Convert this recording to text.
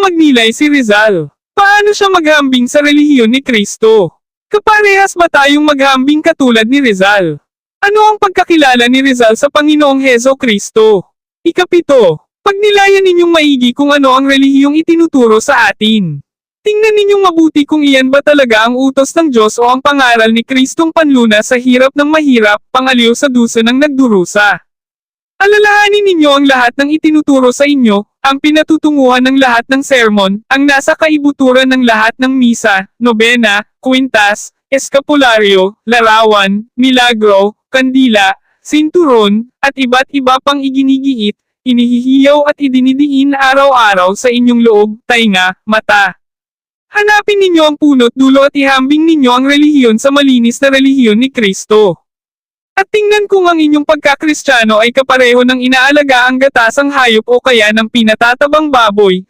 magnilay si Rizal? Paano siya maghambing sa relihiyon ni Kristo? Kaparehas ba tayong maghambing katulad ni Rizal? Ano ang pagkakilala ni Rizal sa Panginoong Heso Kristo? Ikapito, pagnilayan ninyong maigi kung ano ang relihiyong itinuturo sa atin. Tingnan ninyong mabuti kung iyan ba talaga ang utos ng Diyos o ang pangaral ni Kristong panluna sa hirap ng mahirap, pangaliw sa dusa ng nagdurusa. Alalahanin ninyo ang lahat ng itinuturo sa inyo, ang pinatutunguhan ng lahat ng sermon, ang nasa kaibuturan ng lahat ng misa, nobena, kwintas, eskapularyo, larawan, milagro, kandila, sinturon, at iba't iba pang iginigiit, inihihiyaw at idinidiin araw-araw sa inyong loob, tainga, mata. Hanapin ninyo ang punot dulo at ihambing ninyo ang relihiyon sa malinis na relihiyon ni Kristo. At tingnan kung ang inyong pagkakristyano ay kapareho ng inaalaga ang gatasang hayop o kaya ng pinatatabang baboy,